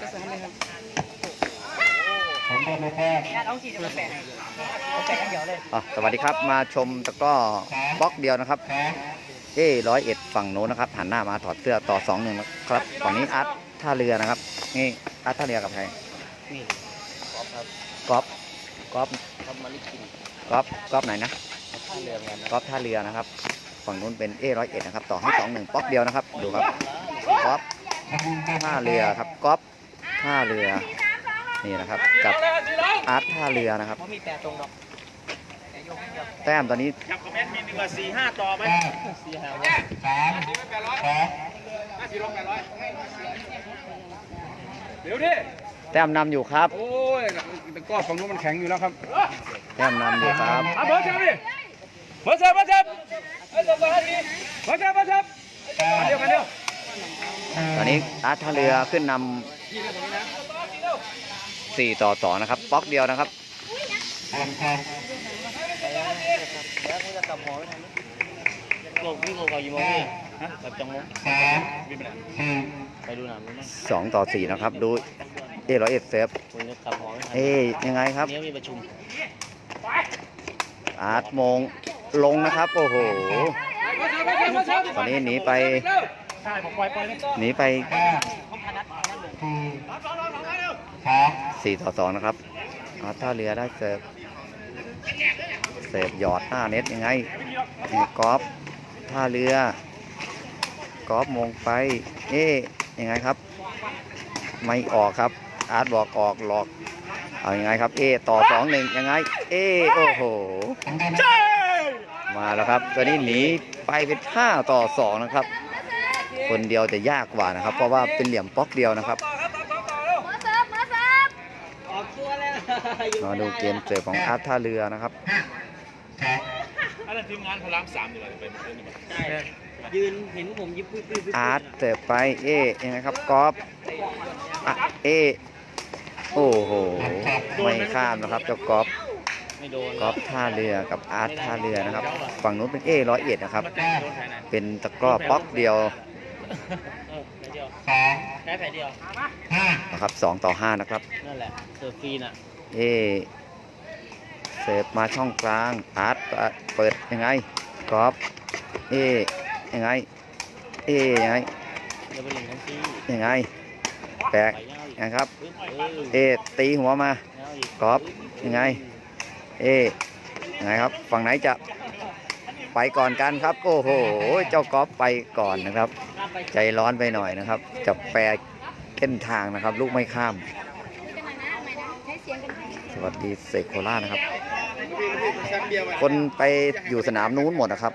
ก็สองเลยครับผมได้ไม่แพ้งานเอาสี่จะมาแปะเอาแปะอย่างเดียวเลยอะสวัสดีครับมาชมตะกร้อบล็อกเดียวนะครับสองเอ้ร้อยเอ็ดฝั่งโน้นนะครับหันหน้ามาถอดเสื้อต่อสองหนึ่งนะครับฝั่งนี้อาร์ตท่าเรือนะครับ นี่อาร์ตท่าเรือกับใครนี่กอล์ฟครับกอล์ฟกอล์ฟครับมาลิกินกอล์ฟกอล์ฟไหนนะท่าเรือกันนะกอล์ฟท่าเรือนะครับ ฝั่งนู้นเป็นเอร้อยเอ็ดนะครับ ต่อให้สองหนึ่งบล็อกเดียวนะครับ ดูครับกอล์ฟท่าเรือครับกอล์ฟ ท่าเรือนี่นะครับ กับอาร์ตท่าเรือนะครับเพราะมีแปะตรงดอกแปะโยกนิดเดียวแต้มตอนนี้จับคอมเมนต์มีหนึ่งกว่าสี่ห้าต่อไหมแพ้สี่ห้าสามสองห้าสี่ร้อยแปดร้อยเดี๋ยวดิแต้มนำอยู่ครับ โอ้ยตะกร้อฝั่งนู้นมันแข็งอยู่แล้วครับ แต้มนำอยู่ครับเอาเบอร์เซฟดิเบอร์เซฟเบอร์เซฟเบอร์เซฟเบอร์เซฟเบอร์เซฟเบอร์เซฟอันเดียวกันเดียวตอนนี้อาร์ตท่าเรือขึ้นนำ สี่ต่อสองนะครับบล็อกเดียวนะครับเอ็มแพ้แล้วเขาจะกลับหอไปทางนี้โลกพี่โลกเอาอยู่มั้งพี่ฮะแบบจังมั้งสามสี่ไปดูหนังมั้งสองต่อสี่นะครับ ดู เอร้อยเอ็ดเซฟคุณจะกลับหอไปทางเอ้ยังไงครับนี้มีประชุมอาร์ตมงลงนะครับ โอ้โห ตอนนี้หนีไปใช่ผมป ล่อยปล่อยเลยหนีไปแพ้สี่สอง4ต่อ2นะครับอาร์ตท่าเรือได้เสิร์ฟเสิร์ฟหยอดหน้าเน็ตยังไงนี่กอล์ฟท่าเรือกอล์ฟมงไป เอ๊ยังไงครับ ไม่ออกครับ อาร์ตบอกออกหลอก เอายังไงครับ เอ ต่อสองหนึ่งยังไง เอ โอ้โหผมได้ไม่แพ้มาแล้วครับ ตัวนี้หนีไปเป็นห้าต่อสองนะครับ คนเดียวจะยากกว่านะครับ เพราะว่าเป็นเหลี่ยมป๊อกเดียวนะครับออกตัวแล้วมาดูเกมเสิร์ฟของอาร์ตท่าเรือนะครับสองอันนั้นทีมงานพลามสามอยู่เลยเป็นเป็นใช่ยืนเห็นผมยิบปุ้ยปุ้ยปุ้ยอาร์ตเสิร์ฟไปเอ๊ยังไงครับกอล์ฟอะเอโอ้โหไม่ข้ามนะครับเจ้ากอล์ฟไม่โดนกอล์ฟท่าเรือกับอาร์ตท่าเรือนะครับ ฝั่งนู้นเป็นเอร้อยเอ็ดนะครับแพ้เป็นตะกร้อป๊อกเดียว เออแผลเดียวสองแค่แผลเดียวห้านะครับสองต่อห้านะครับ นั่นแหละเซอร์ฟีน่ะเอเสิร์ฟมาช่องกลางอาร์ตเปิดยังไงกอล์ฟเอยังไง เอยังไงเดี๋ยวไปเล่นกันซียังไงแปลกไปเงาอีกยังครับปึ๊บเอตีหัวมาเงาอีกกอล์ฟยังไง เอยังไงครับฝั่งไหนจะไปก่อนกันครับ โอ้โห เจ้ากอล์ฟไปก่อนนะครับข้ามไป ใจร้อนไปหน่อยนะครับจะแปรเส้นทางนะครับ ลูกไม่ข้าม สวัสดีเสกโคราชนะครับ คนไปอยู่สนามนู้นหมดนะครับ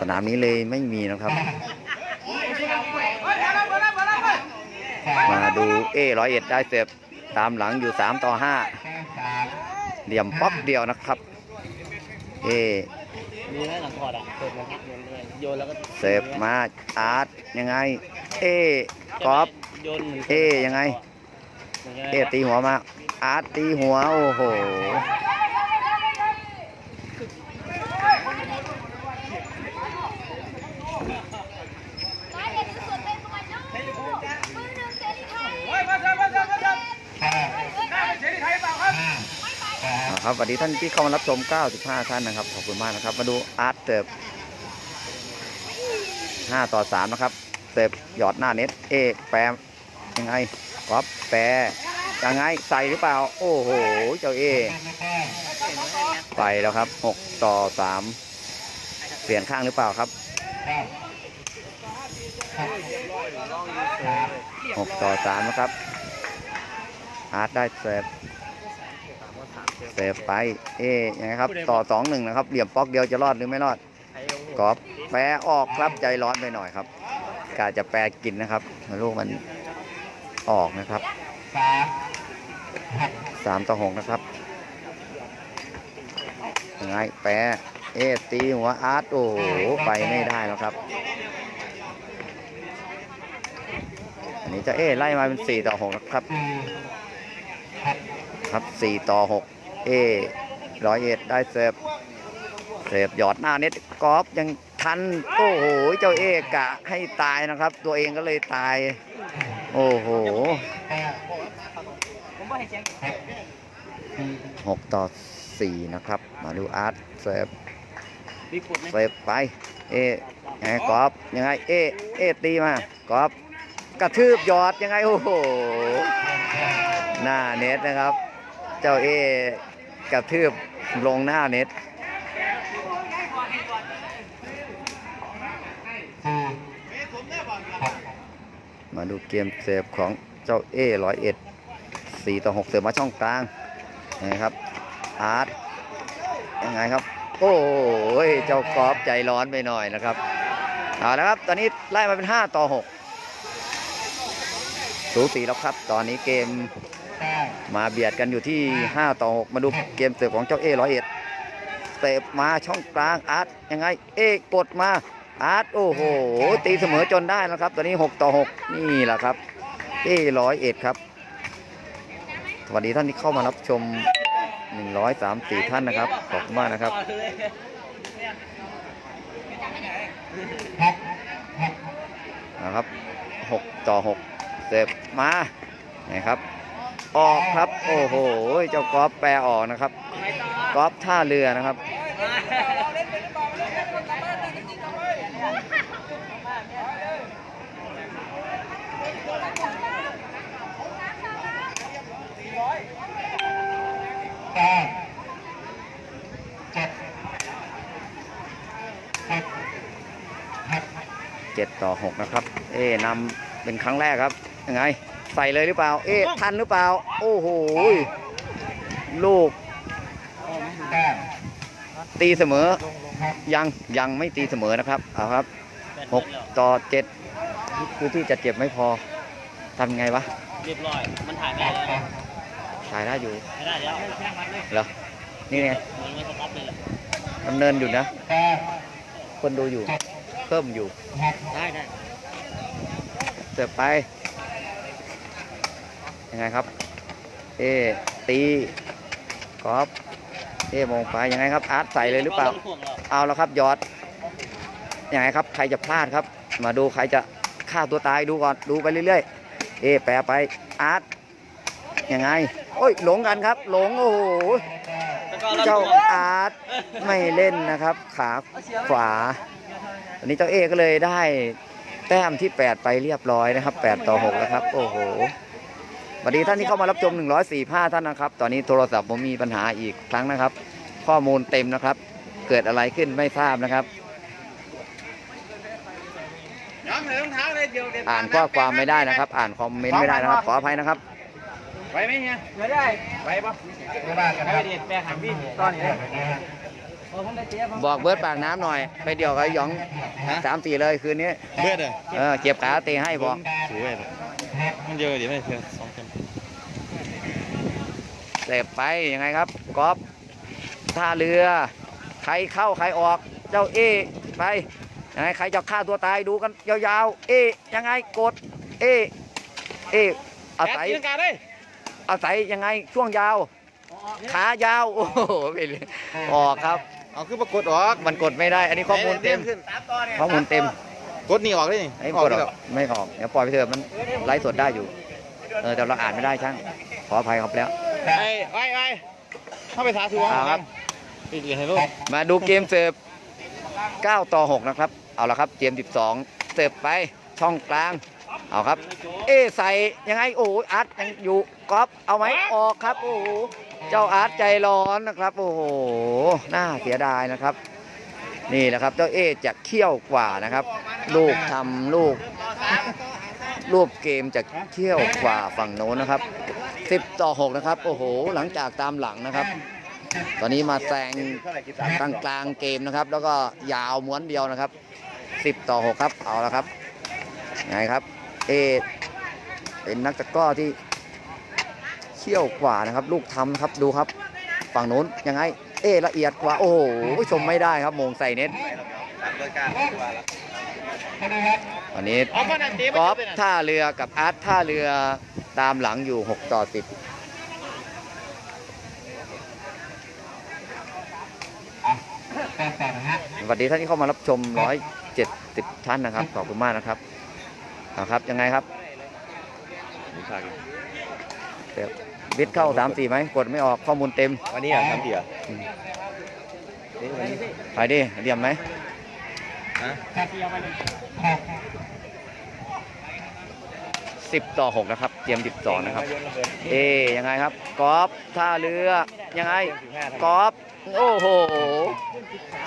สนามนี้เลยไม่มีนะครับ มาดูเอร้อยเอ็ดได้เสร็จตามหลังอยู่ 3 ต่อห้าม5เหลี่ยมป๊อกเดียวนะครับ เอ มีไหมหลังคอร์ดอะเปิดมาโยนเลยโยนแล้วก็เสพมาอาร์ตยังไง เอกอฟโยนหมืนเอยังไง หมืนยังไงเอตีหัวมา อาร์ตตีหัว โอ้โห แพ้ห้าแพ้ นะ ครับสวัสดีท่านที่เข้ามารับชม 95 ท่านนะครับ ขอบคุณมากนะครับ มาดูอาร์ตเสิร์ฟ5ต่อ 3 นะครับเสิร์ฟหยอดหน้าเน็ต เอแปรยังไงก๊อฟแปรยังไง ใส่หรือเปล่า โอ้โห เจ้าเอ ไปแล้วครับ 6 ต่อ 3 เปลี่ยนข้างหรือเปล่าครับ 6 ต่อ 3 นะครับ อาร์ตได้เสิร์ฟ เสิร์ฟไป เอยังไงครับ ต่อ2 1นะครับ เหลี่ยมป๊อกเดียวจะรอดหรือไม่รอดกอล์ฟแปรออกครับใจร้อนไปหน่อยครับกาจะแปรกินนะครับลูกมันออกนะครับสามหกสามต่อหกนะครับยังไงแปรเอตีหัวอาร์ตโอ้โหไปไม่ได้แล้วครับ อันนี้จะเอไล่มาเป็นสี่ต่อหกนะครับสี่หกครับสี่ต่อหก เอร้อยเอ็ดได้เสิร์ฟเสิร์ฟหยอดหน้าเน็ตกอล์ฟยังทันโอ้โหเจ้าเอกะให้ตายนะครับ ตัวเองก็เลยตาย โอ้โหหกต่อสี่นะครับ มาดูอาร์ตเสิร์ฟเสิร์ฟไป เอะไงกอล์ฟยังไงเอะเอะตีมากอล์ฟกระทืบหยอดยังไงโอ้โหหน้าเน็ตนะครับ เจ้าเอ กระทืบลงหน้าเน็ตมาดูเกมเสิร์ฟของเจ้าเอร้อยเอ็ดสี่ต่อหกเสิร์ฟมาช่องกลางยังไงครับอาร์ตยังไงครับ โอ้ยเจ้ากอล์ฟใจร้อนไปหน่อยนะครับเอาละครับ ตอนนี้ไล่มาเป็น 5 ต่อ 6 สูสีแล้วครับ ตอนนี้เกม มาเบียดกันอยู่ที่ 5 ต่อ 6 มาดูเกมเสิร์ฟของเจ้าเอร้อยเอ็ดเสิร์ฟมาช่องกลางอาร์ตยังไง เอกดมาอาร์ตโอ้โห ตีเสมอจนได้แล้วครับ ตอนนี้ 6 ต่อ 6 นี่แหละครับ เอร้อยเอ็ดครับสวัสดีท่านที่เข้ามารับชม 134 ท่านนะครับ ขอบคุณมากนะครับหกหกนะครับ 6 ต่อ 6 เสิร์ฟมาไงครับ ออกครับ โอ้โห เจ้ากอล์ฟแปรออกนะครับ กอล์ฟท่าเรือนะครับ เจ็ดต่อ6นะครับ เอ๊นำเป็นครั้งแรกครับ ยังไง ใส่เลยหรือเปล่า เอ๊ะทันหรือเปล่า โอ้โหลูกเก้าตีเสมอหกยังยังไม่ตีเสมอนะครับเอาครับ6ต่อ7คือที่จะเจ็บไม่พอทำไงวะเรียบร้อย มันถ่ายแปไม่ดได้ต่อถ่ายได้อยู่ไม่ได้แล้วแค่มัดเลยเหรอนี่ไงเหมือนมันสต็อปเลยแหละดำเนินอยู่นะเก้าคนดูอยู่ เพิ่มอยู่หกได้ได้เสิร์ฟไป ยังไงครับเอตีกอล์ฟเอมองไปยังไงครับอาร์ตใส่เลยหรือเปล่าห่วงเราเอาแล้วครับยอดยังไงครับใครจะพลาดครับ มาดูใครจะฆ่าตัวตายดูก่อนดูไปเรื่อยๆเอแปรไปอาร์ตยังไงโอ้ยหลงกันครับ หลงโอ้โหแล้วก็เราเจ้าห่วงอาร์ตไม่เล่นนะครับ ขาขวาอันนี้เจ้าเอก็เลยได้แต้มที่ 8 ไปเรียบร้อยนะครับ 8 ต่อ 6 แล้วครับ โอ้โห สวัสดีท่านที่เข้ามารับชม 145 ท่านนะครับ ตอนนี้โทรศัพท์ผมมีปัญหาอีกครั้งนะครับ ข้อมูลเต็มนะครับ เกิดอะไรขึ้นไม่ทราบนะครับอ่านข้อความไม่ได้นะครับ อ่านคอมเมนต์ไม่ได้นะครับ ขออภัยนะครับ ไปไหมเฮียไม่ได้ไปปะไม่ว่ากันไปครับดิแปลหางพี่ตอนนี้บอกเบิร์ดปากน้ำหน่อย ไปเดี่ยวกับไอ้หยองสามสี่เลยคืนนี้ เบิดเลยเออเก็บขาเตะให้พอสวยเลยมันเยอะดิไม่เพียงสองคน เสร็จไปยังไงครับกอล์ฟท่าเรือ ใครเข้าใครออกเจ้าเอไปยังไงใครจะฆ่าตัวตายดูกันยาวๆ เอยังไงกดเอเออาศัยตีลังกาได้อาศัยยังไงช่วงยาว ขายาวโอ้โหไปเลยออกครับเอาคือปรากฏออกมันกดไม่ได้ อันนี้ข้อมูลเต็มขึ้นข้อมูลเต็มกดนี่ออกได้นี่ไอ้กดออกไม่ออกเดี๋ยวปล่อยไปเถอะมันไลฟ์สดได้อยู่เออแต่เราอ่านไม่ได้ช่างขออภัยครับแล้ว ไอ้ไอ้ไอ้เข้าไปสาธุเอาครับ อีกเหรียญให้ลูกมาดูเกมเสิร์ฟ 9 ต่อ 6 นะครับ เอาละครับเกม12 เสิร์ฟไป ช่องกลาง เอาครับ เอะใส่ยังไง โอ้โหอาร์ตยังอยู่ก๊อฟเอาไหมออกครับ โอ้โห เจ้าอาร์ตใจร้อนนะครับ โอ้โห น่าเสียดายนะครับ นี่แหละครับ เจ้าเอจะเขี้ยวกว่านะครับ ลูกทำลูก รูปเกมจะเขี้ยวกว่าฝั่งโน้นนะครับ 10 ต่อ 6 นะครับ โอ้โห หลังจากตามหลังนะครับ ตอนนี้มาแซงกลางกลางๆเกมนะครับ แล้วก็ยาวม้วนเดียวนะครับ 10 ต่อ 6 ครับ เอาละครับไงครับ เอเป็นนักตะกร้อที่เขี้ยวกว่านะครับ ลูกทำครับ ดูครับ ฝั่งโน้นยังไง เอละเอียดกว่า โอ้โห ชมไม่ได้ครับโมงใส่เน็ตไม่ได้ครับวันนี้เอาก็นั่นตีกอล์ฟท่าเรือกับอาร์ตท่าเรือ ตามหลังอยู่ 6 ต่อ 10อะแปดต่อนะฮะสวัสดีท่านที่เข้ามารับชม 170 ท่านนะครับ ขอบคุณมากนะครับเอาครับ ยังไงครับเดี๋ยวบิดเข้าสามสี่ไหมกดไม่ออกข้อมูลเต็ม วันนี้อะทำเดียวไปดิเรียมไหมฮะ สิบต่อหกนะครับเกมสิบสอนะครับ เอ๊ยังไงครับกอล์ฟท่าเรือยังไงกอล์ฟโอ้โห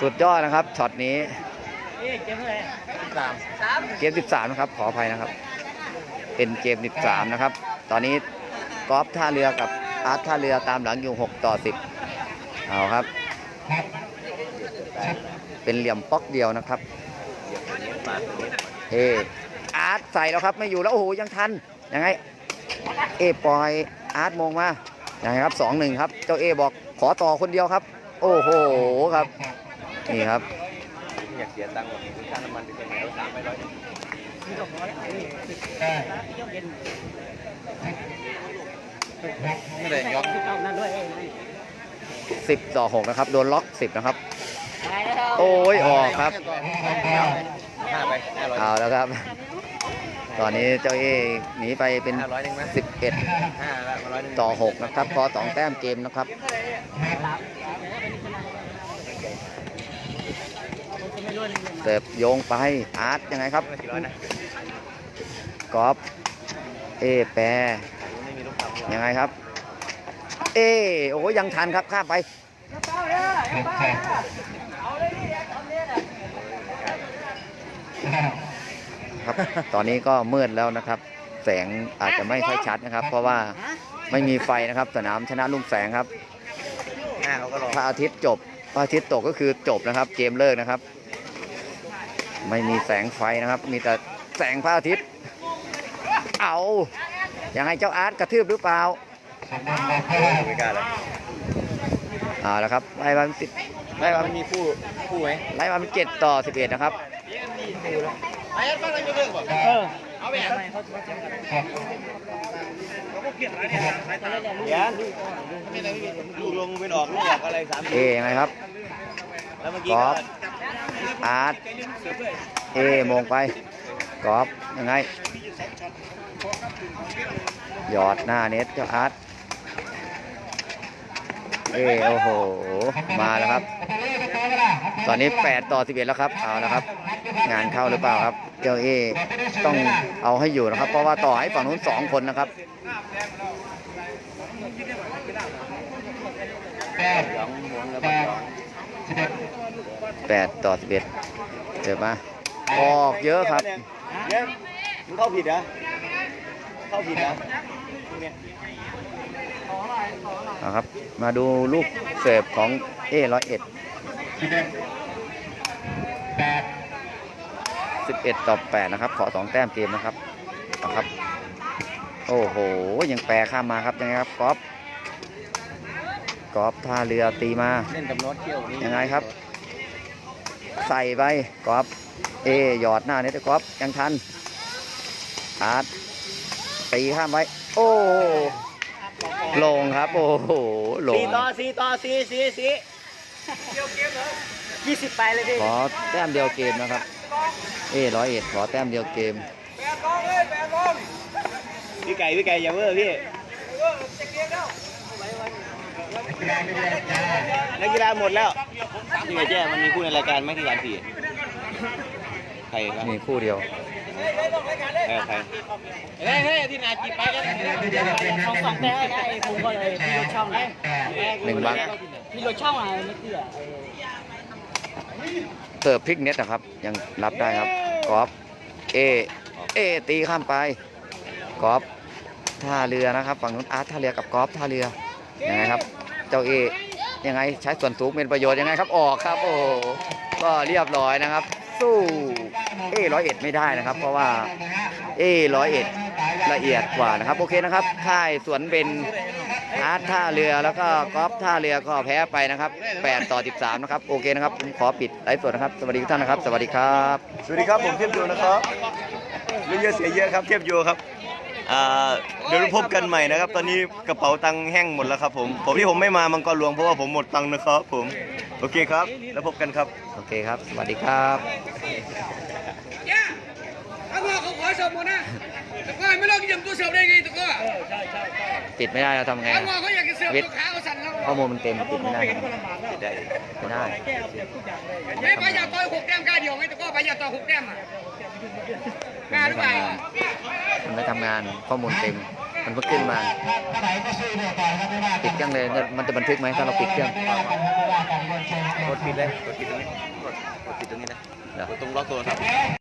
สุดยอดนะครับช็อตนี้ เกมสามเกม 13 นะครับ ขออภัยนะครับ เป็นเกม 13 นะครับ ตอนนี้กอล์ฟท่าเรือกับอาร์ตท่าเรือตามหลังอยู่ 6 ต่อ 10 เอาครับ เป็นเหลี่ยมป๊อกเดียวนะครับ เอ๊ อาร์ตใส่แล้วครับไม่อยู่แล้วโอ้โหยังทันยังไงเอปล่อยอาร์ตมองมายังไงครับ2-1ครับ เจ้าเอบอกขอต่อคนเดียวครับ โอ้โหครับ นี่ครับอยากเสียตังค์ค่าน้ำมันเป็นแล้วสามร้อยไม่ได้ยก10ต่อ6นะครับ โดนล็อก10นะครับ โอ้ยออกครับเอาแล้วครับ ตอนนี้เจ้าเอหนีไปเป็น ห้าร้อยหนึ่งไหม11 ห้าละร้อยหนึ่งต่อ 6 นะครับพอ2แต้มเกมนะครับ เสิร์ฟโยงไปอาร์ตยังไงครับสี่ร้อยนะกอล์ฟเอแปรไม่มีลูกทำยังไงครับ เอโอ้ยยังทันครับข้ามไป ครับ ตอนนี้ก็มืดแล้วนะครับ แสงอาจจะไม่ค่อยชัดนะครับ เพราะว่าไม่มีไฟนะครับ สนามชนะลุงแสงครับห้าเขาก็รอพระอาทิตย์จบพระอาทิตย์ตกก็คือจบนะครับ เกมเลิกนะครับ ไม่มีแสงไฟนะครับ มีแต่แสงพระอาทิตย์ เอายังไงเจ้าอาร์ตกระทืบหรือเปล่าไม่กล้าเลยเอาละครับไล่มาเป็นสิบไล่มามัเป็นนมีคู่คู่ไหมไล่มาเป็นเจ็ดต่อสิบเอ็ดนะครับ เดี๋ยวลูลงเป็นออกลูกออกอะไรสามเอยังไงครับแล้วเมื่อกี้กอก็อาร์ตเอมงไปกอล์ฟยังไง หยอดหน้าเน็ตเจ้าอาร์ต เอโอ้โห มาแล้วครับ ตอนนี้ 8 ต่อ 11 แล้วครับ เอาแล้วครับ งานเข้าหรือเปล่าครับ เจ้าเอต้องเอาให้อยู่นะครับ เพราะว่าต่อให้ฝั่งนู้น 2 คนนะครับแล้วก็สอง8ต่อ11เจอมาออกเยอะครับเดี๋ยวมึงเข้าผิดเหรอ เข้าผิดเหรอ นี่ยเอาครับ มาดูลูกเสิร์ฟของเอร้อยเอ็ดสิบเอ็ดต่อแปดนะครับ ขอสองแต้มเกมนะครับเอาครับ โอ้โห ยังแปรข้ามมาครับยังไงครับกอล์ฟกอล์ฟท่าเรือตีมาเล่นกับโน้ตเที่ยวยังไงครับ ใส่ไปกอล์ฟเอหยอดหน้าเน็ตกอล์ฟยังทันอาร์ตตีข้ามไปโอ้ ลงครับ โอ้โหลงสี่ต่อสี่ต่อสี่สี่สี่ยี่สิบไปเลยพี่ขอแต้มเดียวเกมนะครับ เอร้อยเอ็ดขอแต้มเดียวเกมพี่ไก่พี่ไก่อย่าเวอร์พี่นักกีฬาหมดแล้วนี่ไงแจ้มันมีคู่ในรายการไหมที่สามสี่ใครครับมีคู่เดียว เออใครเฮ้ยเฮ้ยที่นาจีไปกันสองสองแต้มได้ผมก็เลยพี่รถช่องเลยหนึ่งบังพี่รถช่องอะไรไม่เกี่ยเสิร์ฟพลิกเน็ตนะครับ ยังรับได้ครับกอล์ฟเอเอตีข้ามไปกอล์ฟท่าเรือนะครับ ฝั่งนู้นอาร์ตท่าเรือกับกอล์ฟท่าเรือยังไงครับ เจ้าเอยังไงใช้ส่วนสูงเป็นประโยชน์ยังไงครับออกครับ โอ้โหก็เรียบร้อยนะครับ สู้ เอร้อยเอ็ดไม่ได้นะครับ เพราะว่าเอร้อยเอ็ดละเอียดกว่านะครับ โอเคนะครับ ค่ายสวนเบนอาร์ตท่าเรือแล้วก็กอล์ฟท่าเรือก็แพ้ไปนะครับ 8 ต่อ 13 นะครับ โอเคนะครับ ผมขอปิดไลฟ์สดนะครับ สวัสดีทุกท่านนะครับ สวัสดีครับ สวัสดีครับผมเทียบโยนะครับเรื่องเยอะเสียเยอะครับเทียบโยครับอ่าเดี๋ยวเราพบกันใหม่นะครับ ตอนนี้กระเป๋าตังค์แห้งหมดแล้วครับผม ผมที่ผมไม่มามังกรหลวงเพราะว่าผมหมดตังค์นะครับผม โอเคครับ แล้วพบกันครับ โอเคครับ สวัสดีครับ ถ้าพ่อเขาขอสอบหมดนะแต่ก็ไม่เลิกยังตัวสอบได้ไงตะก้อปิดไม่ได้เราทำไงอะวิทย์ข้อมูลมันเต็มปิดไม่ได้ปิดได้ไม่ได้ไม่ไปอย่าต่อยหกแต้มกล้าเดียวไงแต่ก็ไปอย่าต่อยหกแต้มอะกล้าหรือเปล่ามันไม่ทำงานข้อมูลเต็มมันเพิ่งขึ้นมาถ้าไหนก็สู้เดือดต่อยครับไม่ว่าปิดเครื่องเลยมันจะบันทึกไหมถ้าเราปิดเครื่องไม่ว่ากันครับไม่ว่ากันเรียนเชิญครับกดปิดเลยกดปิดตรงนี้กดกดปิดตรงนี้นะเหรอกดตรงล็อกโทรศัพท์